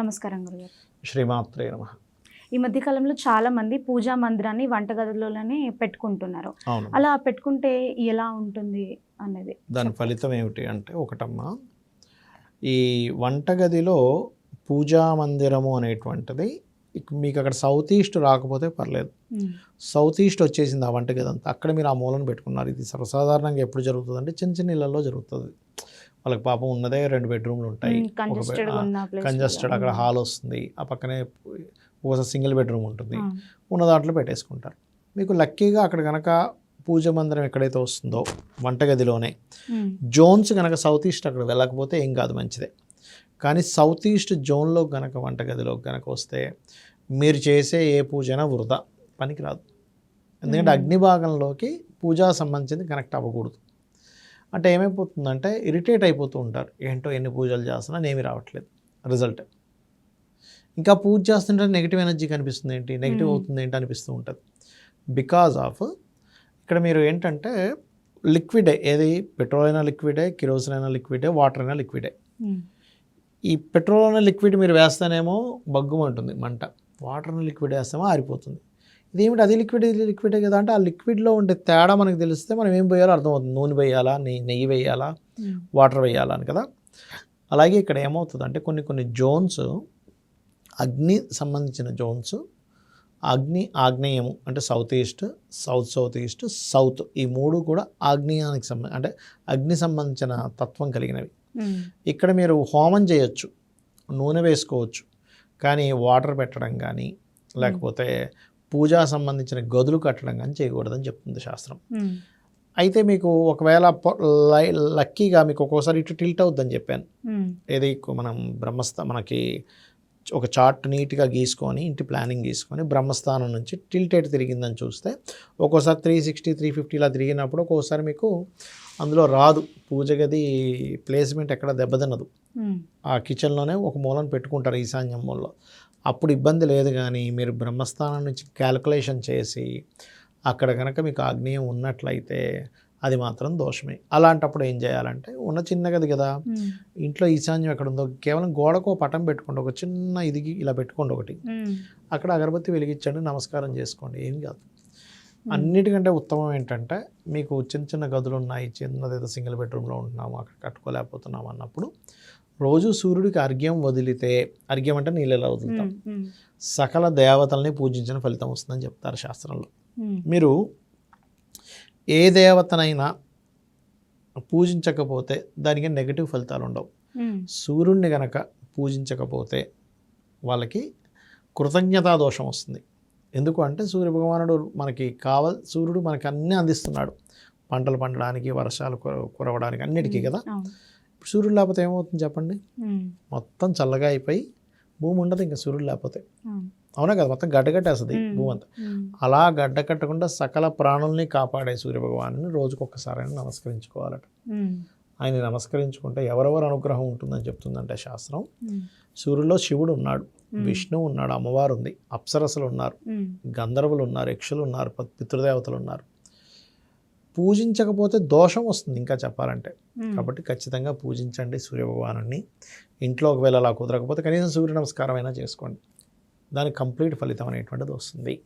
నమస్కారం గురుగారు. శ్రీమాత్రే నమ. ఈ మధ్య కాలంలో చాలా మంది పూజా మందిరాన్ని వంటగదిలోనే పెట్టుకుంటున్నారు. అలా పెట్టుకుంటే ఎలా ఉంటుంది అనేది దాని ఫలితం ఏమిటి అంటే ఒకటమ్మా ఈ వంటగదిలో పూజా మందిరము అనేటువంటిది మీకు అక్కడ సౌత్ ఈస్ట్ రాకపోతే పర్లేదు. సౌత్ ఈస్ట్ వచ్చేసింది ఆ వంటగది అంతా అక్కడ మీరు ఆ మూలను పెట్టుకున్నారు. ఇది సర్వసాధారణంగా ఎప్పుడు జరుగుతుంది అంటే చిన్న చిన్న ఇళ్ళలో జరుగుతుంది. వాళ్ళకి పాపం ఉన్నదే రెండు బెడ్రూమ్లు ఉంటాయి. కంజెస్టెడ్. అక్కడ. హాల్ వస్తుంది. ఆ పక్కనే ఒకసారి సింగిల్ బెడ్రూమ్ ఉంటుంది. ఉన్న దాంట్లో పెట్టేసుకుంటారు. మీకు లక్కీగా అక్కడ కనుక పూజ మందిరం ఎక్కడైతే వస్తుందో వంటగదిలోనే జోన్స్ కనుక సౌత్ ఈస్ట్ అక్కడ వెళ్ళకపోతే ఏం కాదు మంచిదే. కానీ సౌత్ ఈస్ట్ జోన్లో కనుక వంటగదిలో కనుక వస్తే మీరు చేసే ఏ పూజైనా వృధా పనికిరాదు ఎందుకంటే Hmm. అగ్ని భాగంలోకి పూజా సంబంధించింది కనెక్ట్ అవ్వకూడదు. అంటే ఏమైపోతుందంటే ఇరిటేట్ అయిపోతూ ఉంటారు. ఏంటో ఎన్ని పూజలు చేస్తున్నా ఏమీ రావట్లేదు. రిజల్ట్ ఇంకా పూజ చేస్తుంటే నెగిటివ్ ఎనర్జీ కనిపిస్తుంది ఏంటి? నెగిటివ్. అవుతుంది ఏంటి అనిపిస్తూ ఉంటుంది. బికాజ్ ఆఫ్ ఇక్కడ మీరు ఏంటంటే లిక్విడే ఏది? పెట్రోల్ అయినా లిక్విడే కిరోసిన్ అయినా లిక్విడే వాటర్ అయినా లిక్విడే ఈ పెట్రోల్ అనే లిక్విడ్ మీరు వేస్తేనేమో బగ్గుమంటుంది మంట. వాటర్ అనే లిక్విడ్ వేస్తేమో ఆరిపోతుంది. ఇదేమిటి? అది లిక్విడ్ ఇది లిక్విడే కదా అంటే ఆ లిక్విడ్లో ఉండే తేడా మనకు తెలిస్తే మనం ఏం పోయాలో అర్థమవుతుంది. నూనె వేయాలా? నెయ్యి నెయ్యి వేయాలా? వాటర్ వేయాలా అని కదా? అలాగే ఇక్కడ ఏమవుతుందంటే కొన్ని కొన్ని జోన్స్ అగ్ని సంబంధించిన జోన్స్ అగ్ని ఆగ్నేయము అంటే south east south south east south ఈ మూడు కూడా ఆగ్నేయానికి సంబంధ అంటే అగ్ని సంబంధించిన తత్వం కలిగినవి. ఇక్కడ మీరు హోమం చేయొచ్చు నూనె వేసుకోవచ్చు కానీ వాటర్ పెట్టడం కానీ లేకపోతే పూజా సంబంధించిన గదులు కట్టడం కానీ చేయకూడదని చెప్తుంది శాస్త్రం. అయితే మీకు ఒకవేళ లక్కీగా మీకు ఒక్కోసారి ఇటు టిల్ట్ అవుద్దని చెప్పాను. ఏది మనం బ్రహ్మస్థ మనకి ఒక చార్ట్ నీట్గా గీసుకొని ఇంటి ప్లానింగ్ గీసుకొని బ్రహ్మస్థానం నుంచి టిల్ట్ ఎటు తిరిగిందని చూస్తే ఒక్కోసారి త్రీ సిక్స్టీ త్రీ ఫిఫ్టీ ఇలా తిరిగినప్పుడు ఒక్కోసారి మీకు అందులో రాదు. పూజ గది ప్లేస్మెంట్ ఎక్కడ దెబ్బతినదు. ఆ కిచెన్లోనే ఒక మూలను పెట్టుకుంటారు ఈశాన్యం మూలలో. అప్పుడు ఇబ్బంది లేదు కానీ మీరు బ్రహ్మస్థానం నుంచి క్యాలిక్యులేషన్ చేసి అక్కడ కనుక మీకు ఆగ్నేయం ఉన్నట్లయితే అది మాత్రం దోషమే. అలాంటప్పుడు ఏం చేయాలంటే ఉన్న చిన్న గది కదా. ఇంట్లో ఈశాన్యం ఎక్కడ ఉందో కేవలం గోడకు పటం పెట్టుకోండి. ఒక చిన్న ఇదిగి ఇలా పెట్టుకోండి ఒకటి. అక్కడ అగరబత్తి వెలిగించండి నమస్కారం చేసుకోండి. ఏం కాదు. అన్నిటికంటే ఉత్తమం ఏంటంటే మీకు చిన్న చిన్న గదులు ఉన్నాయి. చిన్నదేదో సింగిల్ బెడ్రూమ్లో ఉంటున్నాము అక్కడ కట్టుకోలేకపోతున్నాము అన్నప్పుడు రోజు సూర్యుడికి అర్ఘ్యం వదిలితే అర్ఘ్యం అంటే నీళ్ళలో వదులుతాం? సకల దేవతల్ని పూజించిన ఫలితం వస్తుందని చెప్తారు శాస్త్రంలో. మీరు ఏ దేవతనైనా పూజించకపోతే దానికి నెగిటివ్ ఫలితాలు ఉండవు. సూర్యుడిని గనక పూజించకపోతే వాళ్ళకి కృతజ్ఞతా దోషం వస్తుంది. ఎందుకు అంటే సూర్య భగవానుడు మనకి కావల్ సూర్యుడు మనకి అన్నీ అందిస్తున్నాడు. పంటలు పండడానికి వర్షాలు కుర- కురవడానికి అన్నిటికీ కదా? సూర్యుడు లేకపోతే ఏమవుతుంది చెప్పండి? మొత్తం చల్లగా అయిపోయి భూమి ఉండదు ఇంకా సూర్యుడు లేకపోతే. అవును, కదా? మొత్తం గడ్డకట్టేస్తుంది ఉమ్, భూమి అంతా అలా గడ్డ కట్టకుండా సకల ప్రాణుల్ని కాపాడే సూర్యభగవాను రోజుకొకసారి నమస్కరించుకోవాలట. ఆయన నమస్కరించుకుంటే ఎవరెవరు అనుగ్రహం ఉంటుందని చెప్తుందంటే శాస్త్రం. ఉమ్, సూర్యుల్లో శివుడు ఉన్నాడు విష్ణువు ఉన్నాడు అమ్మవారు ఉంది అప్సరసలు ఉన్నారు గంధర్వులు ఉన్నారు యక్షులు ఉన్నారు పితృదేవతలు ఉన్నారు. పూజించకపోతే దోషం వస్తుంది ఇంకా చెప్పాలంటే. ఉమ్. కాబట్టి ఖచ్చితంగా పూజించండి సూర్యభగవాను ఇంట్లో ఒకవేళ అలా కుదరకపోతే కనీసం సూర్య నమస్కారం అయినా చేసుకోండి. దానికి కంప్లీట్ ఫలితం అనేటువంటిది వస్తుంది.